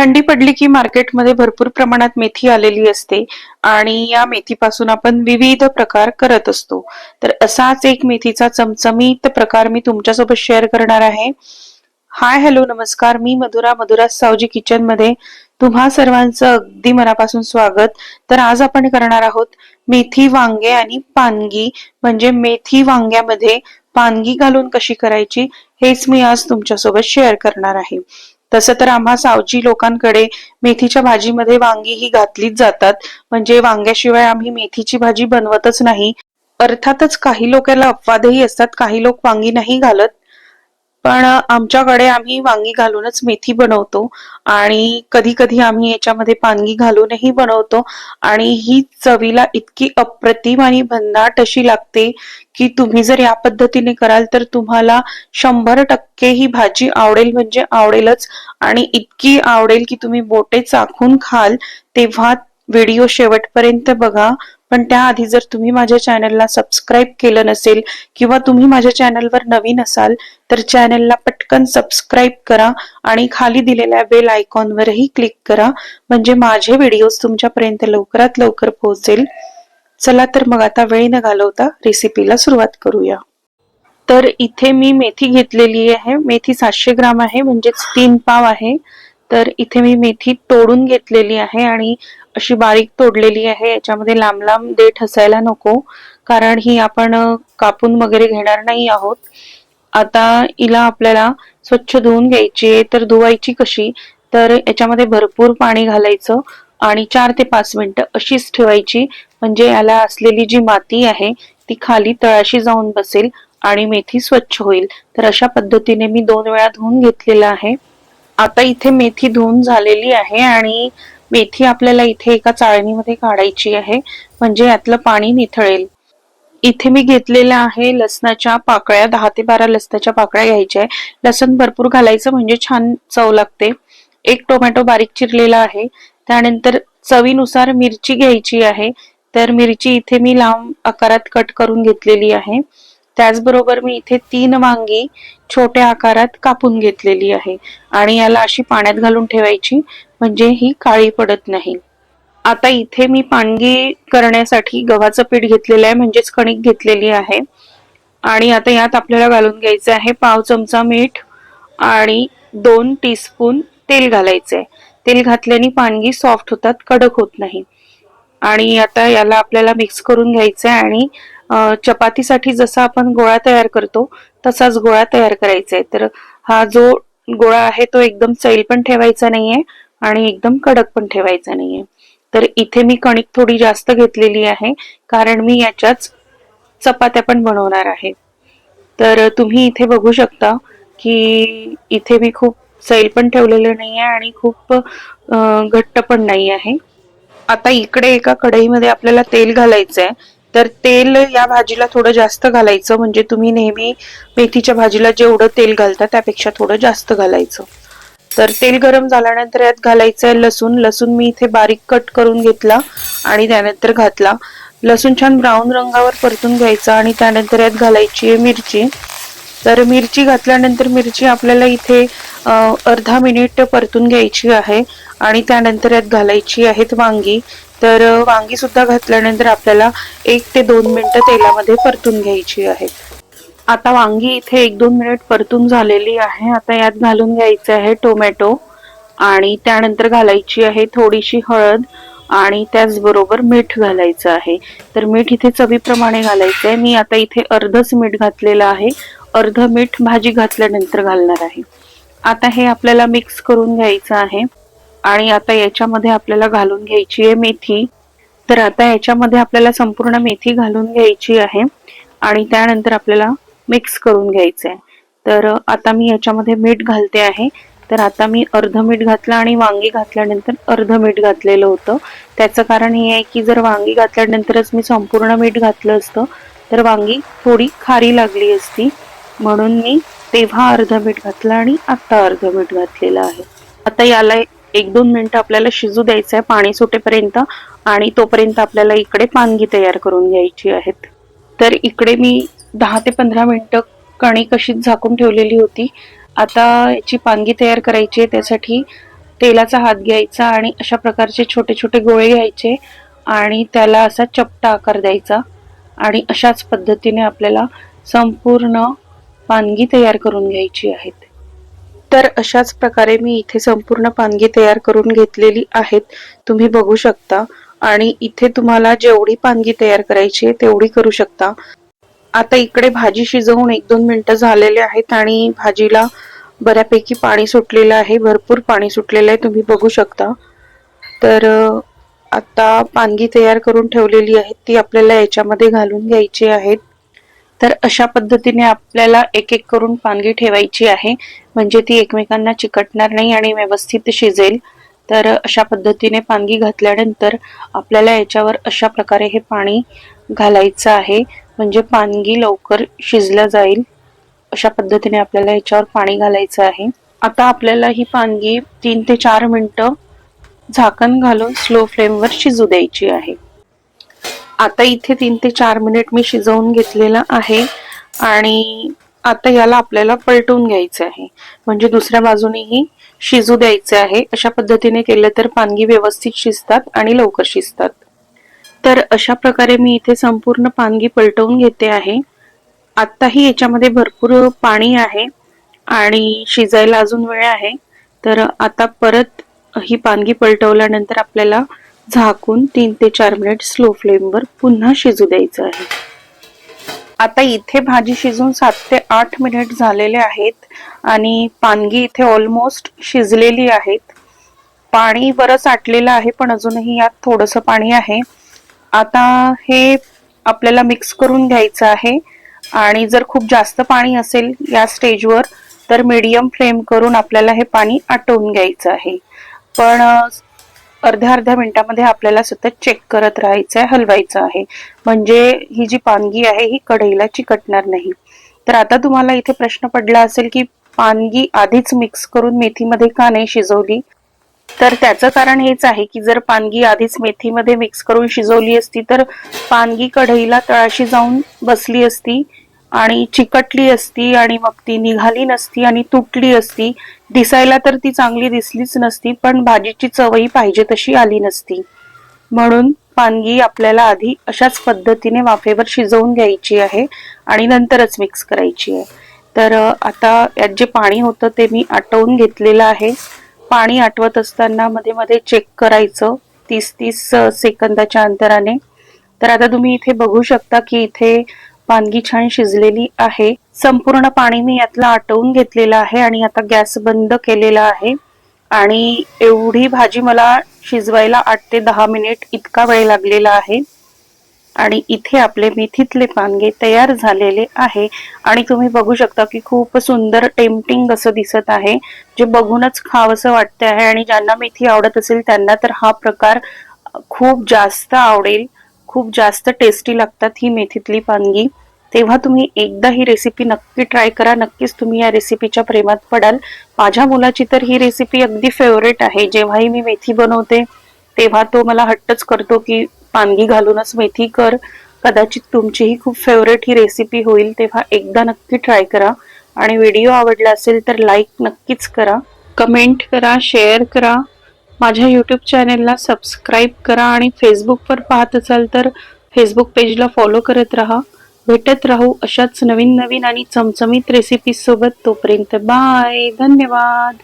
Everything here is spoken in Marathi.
थंडी पडली की मार्केटमध्ये भरपूर प्रमाणात मेथी आलेली असते आणि या मेथीपासून आपण विविध प्रकार करत असतो. तर असाच एक मेथीचा चमचमीत प्रकार मी तुमच्यासोबत शेअर करणार आहे. हाय हॅलो नमस्कार. मी मधुरा मधुरा सावजी किचनमध्ये तुम्हा सर्वांचं अगदी मनापासून स्वागत. तर आज आपण करणार आहोत मेथी वांगे आणि पानगी. म्हणजे मेथी वांग्यामध्ये पानगी घालून कशी करायची हेच मी आज तुमच्यासोबत शेअर करणार आहे. तसं तर आम्हा सावजी लोकांकडे मेथीच्या भाजीमध्ये वांगी ही घातलीच जातात. म्हणजे वांग्याशिवाय आम्ही मेथीची भाजी बनवतच नाही. अर्थातच काही लोक याला अपवादही असतात काही लोक वांगी नाही घालत. पण आमच्याकडे आम्ही वांगी घालूनच मेथी बनवतो आणि कधी कधी आम्ही याच्यामध्ये पानगी घालूनही बनवतो आणि ही चवीला इतकी अप्रतिम आणि भन्नाट अशी लागते की तुम्ही जर या पद्धतीने कराल तर तुम्हाला शंभर टक्के ही भाजी आवडेल म्हणजे आवडेलच आणि इतकी आवडेल की तुम्ही बोटे चाखून खाल तेव्हा व्हिडिओ शेवटपर्यंत बघा. पण त्याआधी जर तुम्ही माझ्या चॅनलला सबस्क्राईब केलं नसेल किंवा तुम्ही माझ्या चॅनलवर नवीन असाल तर चॅनलला पटकन सबस्क्राईब करा आणि खाली दिलेल्या बेल आयकॉनवरही क्लिक करा. म्हणजे माझे व्हिडिओज तुमच्यापर्यंत लवकरात लवकर पोहोचेल. चला तर मग आता वेळ न घालवता रेसिपीला सुरुवात करूया. तर इथे मी मेथी घेतलेली आहे. मेथी सातशे ग्राम आहे म्हणजेच तीन पाव आहे. तर इथे मी मेथी तोडून घेतलेली आहे आणि अशी बारीक तोडलेली आहे. याच्यामध्ये लांब लांब देठ असायला नको कारण ही आपण कापून वगैरे घेणार नाही आहोत. आता हिला आपल्याला स्वच्छ धुवून घ्यायची आहे तर धुवायची कशी? तर याच्यामध्ये भरपूर पाणी घालायचं आणि चार ते पाच मिनिटं अशीच ठेवायची. म्हणजे याला असलेली जी माती आहे ती खाली तळाशी जाऊन बसेल आणि मेथी स्वच्छ होईल. तर अशा पद्धतीने मी दोन वेळा धुवून घेतलेला आहे. आता इथे मेथी धुवून झालेली आहे आणि मेथी आपल्याला इथे एका चाळणीमध्ये काढायची आहे. म्हणजे यातलं पाणी निथळेल. इथे मी घेतलेलं आहे लसणाच्या पाकळ्या दहा ते बारा लसणाच्या पाकळ्या घ्यायच्या आहे. लसण भरपूर घालायचं म्हणजे छान चव लागते. एक टोमॅटो बारीक चिरलेला आहे. त्यानंतर चवीनुसार मिरची घ्यायची आहे. तर मिरची इथे मी लांब आकारात कट करून घेतलेली आहे. त्याचबरोबर मी इथे तीन वांगी छोट्या आकारात कापून घेतलेली आहे. आणि याला अशी पाण्यात घालून ठेवायची म्हणजे ही काळी पडत नाही. आता इथे मी पानगी करण्यासाठी गव्हाचं पीठ घेतलेलं आहे म्हणजेच कणिक घेतलेली आहे. आणि आता यात आपल्याला घालून घ्यायचं आहे पाव चमचा मीठ आणि दोन टीस्पून तेल घालायचं आहे. तेल घातल्याने पानगी सॉफ्ट होतात कडक होत नाही. आणि आता याला आपल्याला मिक्स करून घ्यायचं आहे आणि चपातीसाठी जसा आपण गोळा तयार करतो तसाच गोळा तयार करायचा आहे. तर हा जो गोळा आहे तो एकदम सैल पण ठेवायचा नाहीये आणि एकदम कडक पण ठेवायचा नाहीये. तर इथे मी कणिक थोडी जास्त घेतलेली आहे कारण मी याच्याच चपात्या पण बनवणार आहे. तर तुम्ही इथे बघू शकता की इथे मी खूप सैल पण ठेवलेलं नाहीये आणि खूप घट्ट पण नाही आहे आता इकडे एका कढईमध्ये आपल्याला तेल घालायचं आहे तर तेल या भाजीला थोडं जास्त घालायचं. म्हणजे तुम्ही नेहमी मेथीच्या भाजीला जेवढं तेल घालता त्यापेक्षा थोडं जास्त घालायचं. तर तेल गरम झाल्यानंतर यात घालायचं आहे लसूण. लसूण मी इथे बारीक कट करून घेतला आणि त्यानंतर घातला. लसूण छान ब्राऊन रंगावर परतून घ्यायचा आणि त्यानंतर यात घालायची आहे मिरची. तर मिरची घातल्यानंतर मिरची आपल्याला इथे अर्धा मिनिट परतून घ्यायची आहे आणि त्यानंतर यात घालायची आहेत वांगी. तर वांगी सुद्धा घातल्यानंतर आपल्याला एक ते दोन मिनिटं तेलामध्ये परतून घ्यायची आहेत. आता वांगी इथे एक दोन मिनिट परतून झालेली आहे. आता यात घालून घ्यायचं आहे टोमॅटो आणि त्यानंतर घालायची आहे थोडीशी हळद आणि त्याचबरोबर मीठ घालायचं आहे. तर मीठ इथे चवीप्रमाणे घालायचं आहे. मी आता इथे अर्धच मीठ घातलेलं आहे. अर्ध मीठ भाजी घातल्यानंतर घालणार आहे. आता हे आपल्याला मिक्स करून घ्यायचं आहे. आणि आता याच्यामध्ये आपल्याला घालून घ्यायची आहे मेथी. तर आता याच्यामध्ये आपल्याला संपूर्ण मेथी घालून घ्यायची आहे. आणि त्यानंतर आपल्याला मिक्स करून घ्यायचं आहे तर आता मी याच्यामध्ये मीठ घालते आहे. तर आता मी अर्ध मीठ घातलं आणि वांगी घातल्यानंतर अर्ध मीठ घातलेलं होतं. त्याचं कारण हे आहे की जर वांगी घातल्यानंतरच मी संपूर्ण मीठ घातलं असतं तर वांगी थोडी खारी लागली असती. म्हणून मी तेव्हा अर्ध मीठ घातलं आणि आता अर्ध मीठ घातलेलं आहे. आता याला एक दोन मिनिटं आपल्याला शिजू द्यायचं आहे पाणी सुटेपर्यंत आणि तोपर्यंत आपल्याला इकडे पानगी तयार करून घ्यायची आहेत. तर इकडे मी दहा ते पंधरा मिनटं कणी कशीच झाकून ठेवलेली होती. आता याची पानगी तयार करायची आहे त्यासाठी तेलाचा हात घ्यायचा आणि अशा प्रकारचे छोटे छोटे गोळे घ्यायचे आणि त्याला असा चपटा आकार द्यायचा आणि अशाच पद्धतीने आपल्याला संपूर्ण पानगी तयार करून घ्यायची आहेत. तर अशाच प्रकारे मी इथे संपूर्ण पानगी तयार करून घेतलेली आहेत. तुम्ही बघू शकता. आणि इथे तुम्हाला जेवढी पानगी तयार करायची आहे तेवढी करू शकता. आता इकडे भाजी शिजवून एक दोन मिनटं झालेले आहेत आणि भाजीला बऱ्यापैकी पाणी सुटलेलं आहे. भरपूर पाणी सुटलेलं आहे. तुम्ही बघू शकता. तर आता पानगी तयार करून ठेवलेली आहेत. ती आपल्याला याच्यामध्ये घालून घ्यायची आहेत. तर अशा पद्धतीने आपल्याला एक एक करून पानगी ठेवायची आहे. म्हणजे ती एकमेकांना चिकटणार नाही आणि व्यवस्थित शिजेल. तर अशा पद्धतीने पानगी घातल्यानंतर आपल्याला याच्यावर अशा प्रकारे हे पाणी घालायचं आहे. म्हणजे पानगी लवकर शिजलं जाईल. अशा पद्धतीने आपल्याला याच्यावर पाणी घालायचं आहे. आता आपल्याला ही पानगी तीन ते चार मिनटं झाकण घालून स्लो फ्लेमवर शिजू द्यायची आहे. आता इथे तीन ते चार मिनिट मी शिजवून घेतलेलं आहे आणि आता याला आपल्याला पलटून घ्यायचं आहे. म्हणजे दुसऱ्या बाजूनेही शिजू द्यायचे आहे. अशा पद्धतीने केलं तर पानगी व्यवस्थित शिजतात आणि लवकर शिजतात. तर अशा प्रकारे मी इथे संपूर्ण पानगी पलटवून घेते आहे. आत्ताही याच्यामध्ये भरपूर पाणी आहे आणि शिजायला अजून वेळ आहे. तर आता परत ही पानगी पलटवल्यानंतर आपल्याला झाकून तीन ते चार मिनिट स्लो फ्लेमवर पुन्हा शिजू द्यायचं आहे. आता इथे भाजी शिजून सात ते आठ मिनिट झालेले आहेत आणि पानगी इथे ऑलमोस्ट शिजलेली आहेत. पाणी बरंच आटलेलं आहे पण अजूनही यात थोडस पाणी आहे. आता हे आपल्याला मिक्स करून घ्यायचं आहे आणि जर खूप जास्त पाणी असेल या स्टेजवर तर मीडियम फ्लेम करून आपल्याला हे पाणी आटवून घ्यायचं आहे. पण अर्ध्या अर्ध्या मिनिटामध्ये आपल्याला सतत चेक करत राहायचं आहे हलवायचं आहे. म्हणजे ही जी पानगी आहे ही कढईला चिकटणार नाही. तर आता तुम्हाला इथे प्रश्न पडला असेल की पानगी आधीच मिक्स करून मेथीमध्ये का नाही शिजवली? तर त्याचं कारण हेच आहे की जर पानगी आधीच मेथीमध्ये मिक्स करून शिजवली असती तर पानगी कढईला तळाशी जाऊन बसली असती आणि चिकटली असती आणि मग ती निघाली नसती आणि तुटली असती दिसायला तर ती चांगली दिसलीच नसती पण भाजीची चवही पाहिजे तशी आली नसती. म्हणून पानगी आपल्याला आधी अशाच पद्धतीने वाफेवर शिजवून घ्यायची आहे आणि नंतरच मिक्स करायची आहे. तर आता यात जे पाणी होतं ते मी आटवून घेतलेलं आहे. पाणी आटवत असताना मध्ये मध्ये चेक करायचं तीस तीस सेकंदाच्या अंतराने. तर आता तुम्ही इथे बघू शकता की इथे वांगी छान शिजलेली आहे. संपूर्ण पाणी मी यातलं आटवून घेतलेलं आहे आणि आता गॅस बंद केलेला आहे. आणि एवढी भाजी मला शिजवायला आठ ते दहा मिनिट इतका वेळ लागलेला आहे. आणि इथे आपले मेथीतले पानगे तयार झालेले आहे. आणि तुम्ही बघू शकता की खूप सुंदर टेम्पटिंग असं दिसत आहे. जे बघूनच खावंसं वाटते आहे आणि ज्यांना मेथी आवडत असेल त्यांना तर हा प्रकार खूप जास्त आवडेल. खूप जास्त टेस्टी लागतात ही मेथीतली पानगी. तेव्हा तुम्ही एकदा ही रेसिपी नक्की ट्राय करा. नक्कीच तुम्ही या रेसिपीच्या प्रेमात पडाल. माझ्या मुलाची तर ही रेसिपी अगदी फेवरेट आहे. जेव्हाही मी मेथी बनवते तेव्हा तो मला हट्टच करतो की पानगी घालूनच मेथी कर. कदाचित तुमचीही खूप फेवरेट ही रेसिपी होईल. तेव्हा एकदा नक्की ट्राय करा. आणि व्हिडिओ आवडला असेल तर लाईक नक्कीच करा. कमेंट करा शेअर करा. माझ्या यूट्यूब चॅनेलला सबस्क्राईब करा आणि फेसबुकवर पाहत असाल तर फेसबुक पेजला फॉलो करत राहा. भेटत राहू अशाच नवीन नवीन आणि चमचमीत रेसिपीजसोबत तोपर्यंत बाय धन्यवाद.